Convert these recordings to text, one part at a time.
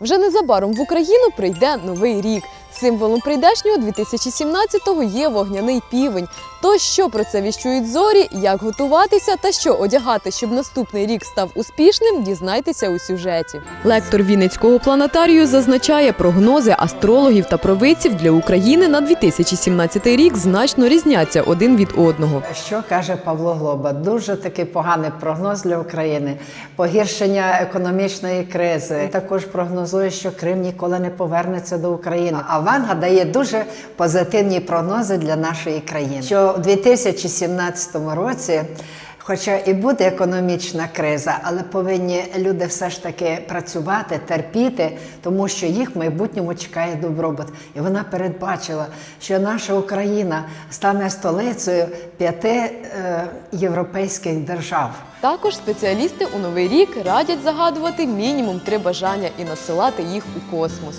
Вже незабаром в Україну прийде новий рік. Символом прийдешнього 2017-го є вогняний півень. То що про це віщують зорі, як готуватися та що одягати, щоб наступний рік став успішним, дізнайтеся у сюжеті. Лектор Вінницького планетарію зазначає, прогнози астрологів та провидців для України на 2017 рік значно різняться один від одного. Що каже Павло Глоба? Дуже такий поганий прогноз для України. Погіршення економічної кризи. Також прогнозує, що Крим ніколи не повернеться до України. А Ванга дає дуже позитивні прогнози для нашої країни. Що у 2017 році. Хоча і буде економічна криза, але повинні люди все ж таки працювати, терпіти, тому що їх в майбутньому чекає добробут. І вона передбачила, що наша Україна стане столицею п'яти е, європейських держав. Також спеціалісти у новий рік радять загадувати мінімум три бажання і насилати їх у космос.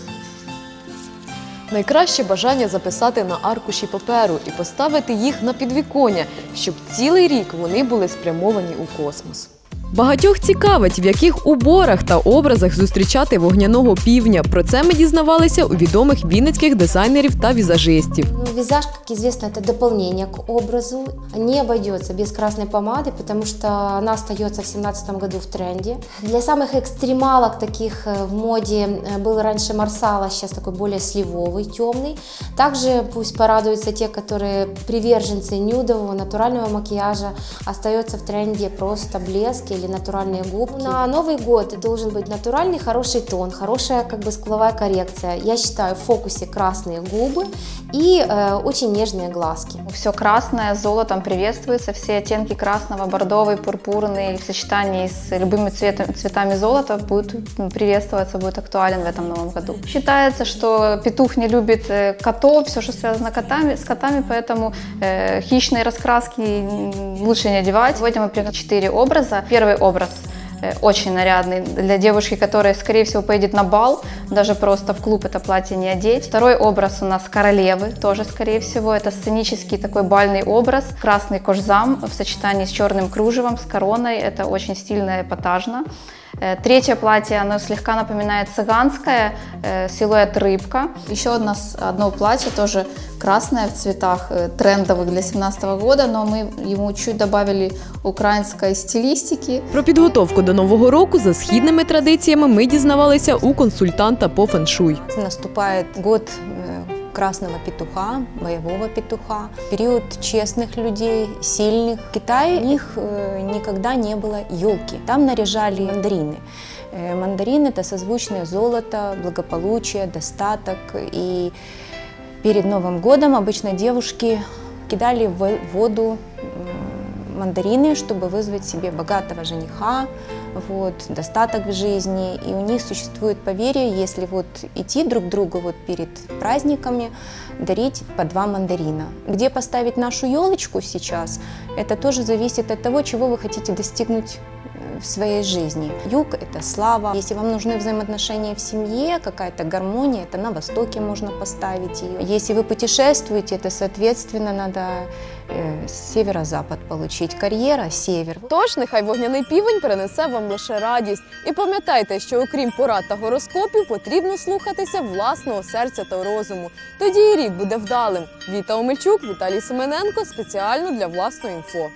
Найкраще бажання записати на аркуші паперу і поставити їх на підвіконня, щоб цілий рік вони були спрямовані у космос. Багатьох цікавить, в яких уборах та образах зустрічати вогняного півня. Про це ми дізнавалися у відомих вінницьких дизайнерів та візажистів. Визаж, как известно, это дополнение к образу. Не обойдется без красной помады, потому что она остается в 2017 году в тренде. Для самых экстремалок таких э, в моде э, был раньше Марсала, сейчас такой более сливовый, темный. Также пусть порадуются те, которые приверженцы нюдового, натурального макияжа. Остается в тренде просто блеск или натуральные губки. На Новый год должен быть натуральный хороший тон, хорошая как бы скуловая коррекция. Я считаю в фокусе красные губы и э, очень нежные глазки. Все красное золотом приветствуется, все оттенки красного, бордовый, пурпурный в сочетании с любыми цветом- цветами золота будет приветствоваться, будет актуален в этом новом году. Считается, что петух не любит э, котов, все, что связано котами, с котами, поэтому э, хищные раскраски лучше не одевать. Сегодня мы приняли четыре образа. Первый образ очень нарядный для девушки, которая, скорее всего, поедет на бал, даже просто в клуб это платье не одеть. Второй образ у нас королевы, тоже, скорее всего, это сценический такой бальный образ. Красный кожзам в сочетании с черным кружевом, с короной, это очень стильно и эпатажно. Э, Третье платье, оно слегка напоминает цыганское, э, силуэт рыбка. Еще одно, с- одно платье, тоже красное в цветах, э, трендовых для 2017 года, но мы ему чуть добавили украинской стилистики. Про підготовку до нового року за східними традиціями ми дізнавалися у консультанта по феншуй. Наступает год э, красного петуха, боевого петуха, период честных людей, сильных. В Китае у них э, никогда не было елки. Там наряжали мандарины. Э, Мандарин это созвучное золото, благополучие, достаток. И перед Новым годом обычно девушки кидали в воду м, мандарины, чтобы вызвать себе богатого жениха, вот, достаток в жизни. И у них существует поверье, если вот идти друг к другу вот перед праздниками, дарить по два мандарина. Где поставить нашу елочку сейчас, это тоже зависит от того, чего вы хотите достигнуть в своей жизни. Юг – это слава. Если вам нужны взаимоотношения в семье, какая-то гармония, это на Востоке можно поставить ее. Если вы путешествуете, это, соответственно, надо э, северо-запад получить. Карьера – север. Тож нехай вогняний півень принесе вам лише радість. І пам'ятайте, що окрім порад та гороскопів, потрібно слухатися власного серця та розуму. Тоді і рік буде вдалим. Віта Омельчук, Віталій Семененко спеціально для власної інфо.